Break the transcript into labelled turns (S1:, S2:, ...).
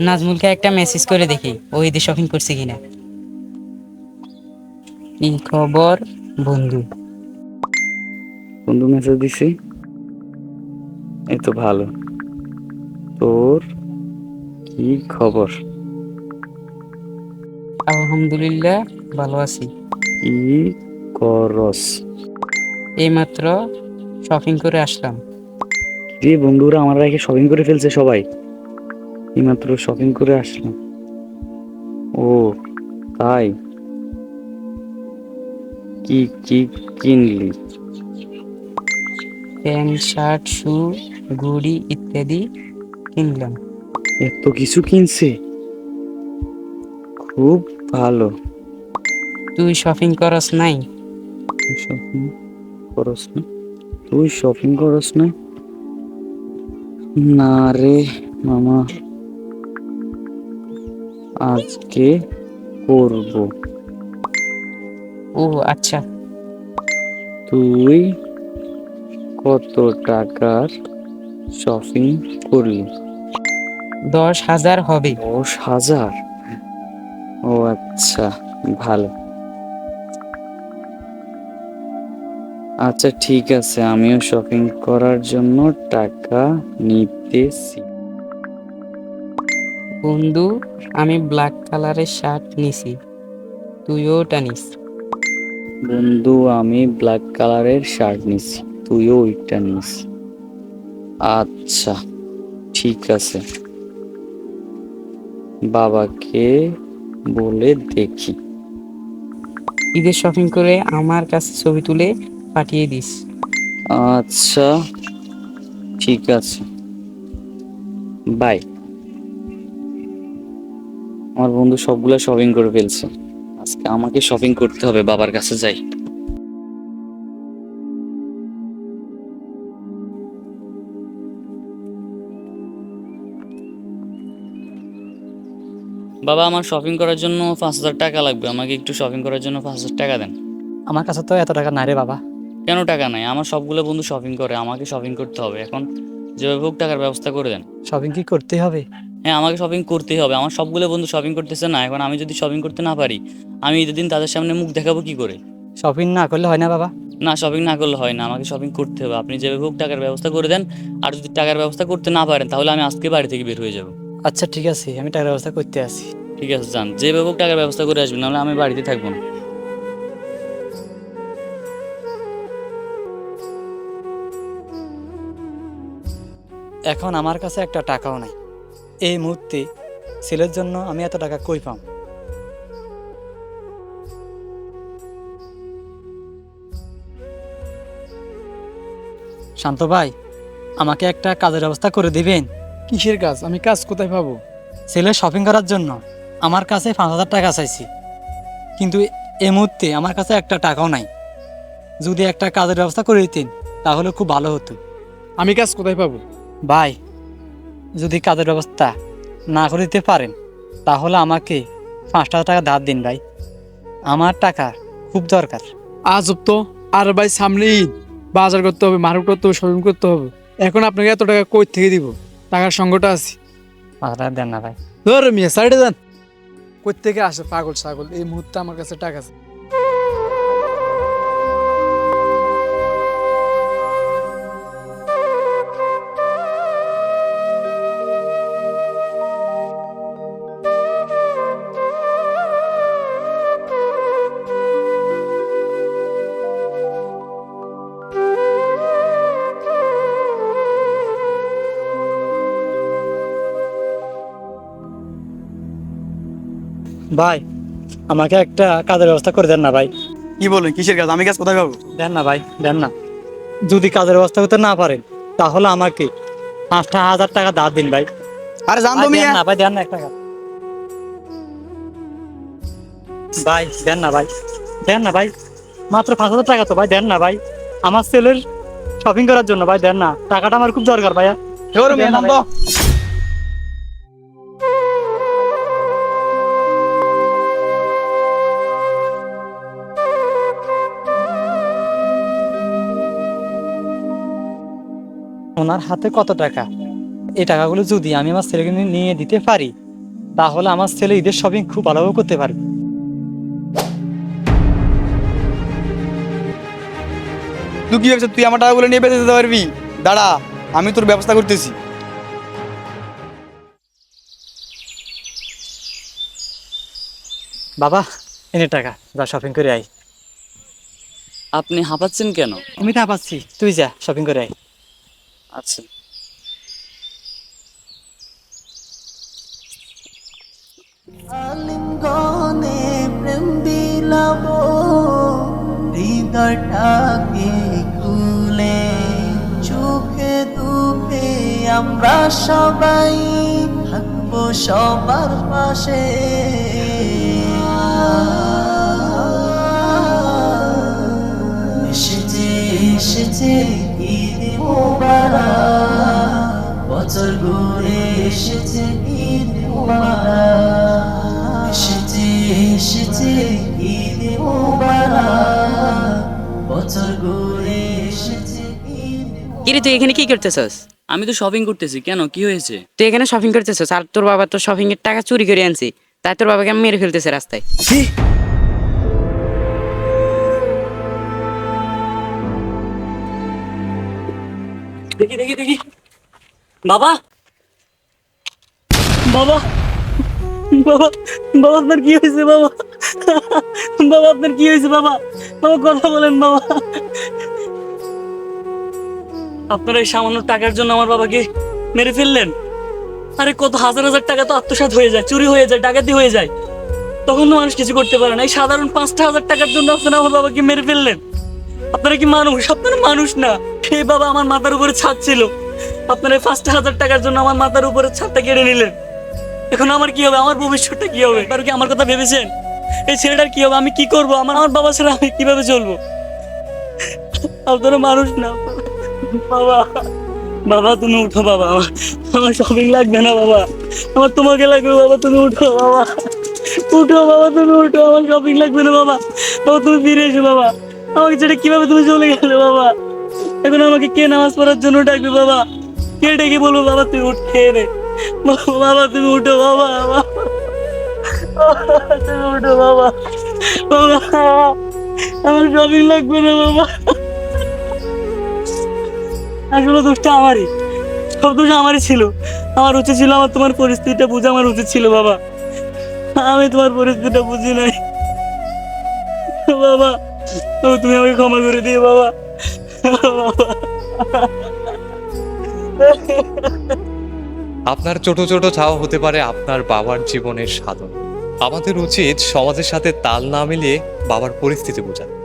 S1: নাজমুলকে একটা মেসেজ করে দেখি ও ঈদে শপিং করছে কিনা। কি খবর বন্ধু।
S2: বন্ধু মেসেজ দিছি। এই তো ভালো। তোর কি খবর?
S1: আলহামদুলিল্লাহ ভালো আছি।
S2: কি করস?
S1: এইমাত্র শপিং করে আসলাম।
S2: রে বন্ধুরা আমার রেখে শপিং করে ফেলছে সবাই। এইমাত্র শপিং করে আসলাম। ও তাই? কি কি কিনলি?
S1: প্যান্ট শার্ট শু ঘুড়ি ইত্যাদি কিনলাম।
S2: এত কিছু কিনছে? খুব ভালো।
S1: তুই শপিং করস নাই?
S2: শপিং করস না? তুই শপিং করস না? না রে মামা। আজকে করব।
S1: ও আচ্ছা।
S2: তুই কত টাকার শপিং করলি?
S1: দশ হাজার হবে।
S2: দশ হাজার? ও আচ্ছা ভালো। আচ্ছা ঠিক আছে আমিও শপিং করার জন্য টাকা নিতেছি।
S1: বন্ধু আমি ব্ল্যাক কালারের শার্ট নিছি। তুইও ওটা নিস।
S2: বন্ধু আমি ব্ল্যাক কালারের শার্ট নিছি। তুইও ওইটা নিস। আচ্ছা ঠিক আছে। বাবাকে বলে দেখি।
S1: ঈদের শপিং করে আমার কাছে ছবি তুলে পাঠিয়ে দিস।
S2: আচ্ছা ঠিক আছে। বাই আমার বন্ধু সবগুলা শপিং করে ফেলছে। আজকে আমাকে শপিং করতে হবে বাবার কাছে যাই। বাবা আমার শপিং করার জন্য পাঁচ হাজার টাকা লাগবে। আমাকে একটু শপিং করার জন্য পাঁচ হাজার টাকা দেন।
S3: আমার কাছে তো এত টাকা নাই রে বাবা।
S2: কেন টাকা নাই? আমার সবগুলো বন্ধু শপিং করে আমাকে শপিং করতে হবে। এখন যেভাবে হোক টাকার ব্যবস্থা করে দেন।
S3: শপিং কি করতে হবে?
S2: হ্যাঁ আমাকে শপিং করতেই হবে। আমার সবগুলো বন্ধু শপিং করতেছে না। এখন আমি যদি শপিং করতে না পারি আমি ঈদের দিন তাদের সামনে মুখ দেখাবো কি করে?
S3: শপিং না করলে হয় না বাবা।
S2: না শপিং না করলে হয় না। আমাকে শপিং করতে হবে। আপনি যেভাবে হোক টাকার ব্যবস্থা করে দেন। আর যদি টাকার ব্যবস্থা করতে না পারেন তাহলে আমি আজকে বাড়ি থেকে বের হয়ে যাব।
S3: আচ্ছা ঠিক আছে। আমি টাকার ব্যবস্থা করতে আসি।
S2: ঠিক আছে যান। যেভাবে হোক টাকার ব্যবস্থা করে আসবেন নাহলে আমি বাড়িতে থাকব না।
S3: এখন আমার কাছে একটা টাকাও নাই। এই মুহূর্তে ছেলের জন্য আমি এত টাকা কই পাম? শান্ত ভাই আমাকে একটা কাজের ব্যবস্থা করে দিবেন।
S4: কিসের কাজ? আমি কাজ কোথায় পাবো?
S3: ছেলে শপিং করার জন্য আমার কাছে পাঁচ হাজার টাকা চাইছি। কিন্তু এই মুহূর্তে আমার কাছে একটা টাকাও নাই। যদি একটা কাজের ব্যবস্থা করে দিতেন তাহলে খুব ভালো হতো।
S4: আমি কাজ কোথায় পাবো?
S3: ভাই যদি কাজের ব্যবস্থা না করে দিতে পারেন তাহলে আমাকে পাঁচ হাজার টাকা ধার দিন ভাই। আমার টাকা খুব দরকার।
S4: আজ তো। আর ভাই সামনে ঈদ। বাজার করতে হবে মার্কেট করতে হবে শপিং করতে হবে। এখন আপনাকে এত টাকা কই থেকে দিব? টাকার সঙ্গটা আছে।
S3: পাঁচ টাকা দেন না ভাই।
S4: ধর মিয়া সাইডে যান। কই থেকে আসে পাগল ছাগল? এই মুহূর্তে আমার কাছে টাকা আছে।
S3: ভাই আমাকে একটা কাজের ব্যবস্থা করে দেন না ভাই।
S5: কি বলেন কিসের কাজ? আমি কাজ কোথায় পাবো?
S3: দেন না ভাই দেন না। যদি কাজের ব্যবস্থা করতে না পারেন তাহলে আমাকে পাঁচটা হাজার টাকা ধার দিন ভাই।
S5: আরে জান
S3: ভাই,
S5: তো
S3: দেন
S5: মিয়া।
S3: না ভাই দেন না এক টাকা। ভাই দেন না ভাই দেন না ভাই। মাত্র পাঁচ হাজার টাকা তো ভাই দেন না ভাই। আমার ছেলের শপিং করার জন্য ভাই দেন না। টাকাটা আমার খুব দরকার ভাইয়া। ওনার হাতে কত টাকা? এই টাকাগুলো যদি আমি আমার ছেলেকে নিয়ে- দিতে পারি তাহলে আমার ছেলে ঈদের শপিং খুব ভালোভাবে করতে পারবে।
S5: তুই কি ভাবছিস তুই আমার টাকাগুলো নিয়ে বেঁচে যেতে পারবি? দাঁড়া আমি তোর ব্যবস্থা করতেছি।
S3: বাবা এনে টাকা যা শপিং করে আই
S6: আপনি হাঁপাচ্ছেন কেন?
S3: আমি তা পাচ্ছি তুই যা শপিং করে আই
S6: আচ্ছা।
S7: আলিঙ্গনে প্রেম বিলাব হৃদয়টাকে খুলে চোখে দুঃখে আমরা সবাই থাকব সবার পাশে। বছর ঘুরে এসেছে ঈদ এসেছে এসেছে ঈদ বছর ঘুরে এসেছে
S8: কিরে তুই এখানে কি করতেছস?
S6: আমি তো শপিং করতেছি। কেন? কি হয়েছে?
S8: তুই এখানে শপিং করতেছস? আর তোর বাবা তোর শপিং এর টাকা চুরি করে আনছি। তাই তোর বাবাকে আমি মেরে ফেলতেছে রাস্তায়।
S6: দেখি দেখি দেখি। বাবা। বাবা। বাবা বাবা, আপনার কি হয়েছে বাবা? বাবা, আপনার কি হয়েছে বাবা? বাবা, কথা বলেন বাবা। আপনার এই সামান্য টাকার জন্য আমার বাবাকে মেরে ফেললেন। আরে, কত হাজার হাজার টাকা তো আত্মসাৎ হয়ে যায়, চুরি হয়ে যায়, ডাকাতি হয়ে যায়। তখন তো মানুষ কিছু করতে পারে না। এই সাধারণ পাঁচটা হাজার টাকার জন্য আপনারা আমার বাবাকে মেরে ফেললেন। আপনারা কি মানুষ? আপনারা মানুষ না। এই বাবা আমার মাথার উপরে ছাদ ছিল। আপনারা এই পাঁচটা হাজার টাকার জন্য আমার মাথার উপরে ছাদটা কেড়ে নিলেন। এখন আমার কি হবে? আমার ভবিষ্যৎটা কি হবে? তার কি আমার কথা ভেবেছেন? এই ছেলেটার কি হবে? আমি কি করব? আমার আমার বাবা ছাড়া আমি কীভাবে চলবো? আপনারা মানুষ না। বাবা বাবা, তুমি উঠো বাবা। আমার আমার শপিং লাগবে না বাবা। আমার তোমাকে লাগবে বাবা, তুমি উঠো বাবা। উঠো বাবা, তুমি উঠো। আমার শপিং লাগবে না বাবা। বাবা, তুমি ফিরে এসো বাবা। আমাকে ছেড়ে কীভাবে তুমি চলে গেলে বাবা? এখন আমাকে কে নামাজ পড়ার জন্য ডাকবে বাবা? কে ডেকে বলব, বাবা তুই উঠ, খেয়ে রে বাবা, তুমি উঠো, বাবা। তুমি উঠো, বাবা। বাবা, আমার শপিং লাগবে না, বাবা। আসলে দোষটা আমারই। সব দোষ আমারই ছিল। আমার উচিত ছিল আমার তোমার পরিস্থিতিটা বুঝে, আমার উচিত ছিল, বাবা। আমি তোমার পরিস্থিতিটা বুঝি নাই। বাবা, তুমি আমাকে ক্ষমা করে দিও বাবা বাবা।
S9: আপনার ছোট ছোট চাওয়া হতে পারে আপনার বাবার জীবনের সাধন। আমাদের উচিত সমাজের সাথে তাল না মিলিয়ে বাবার পরিস্থিতি বোঝা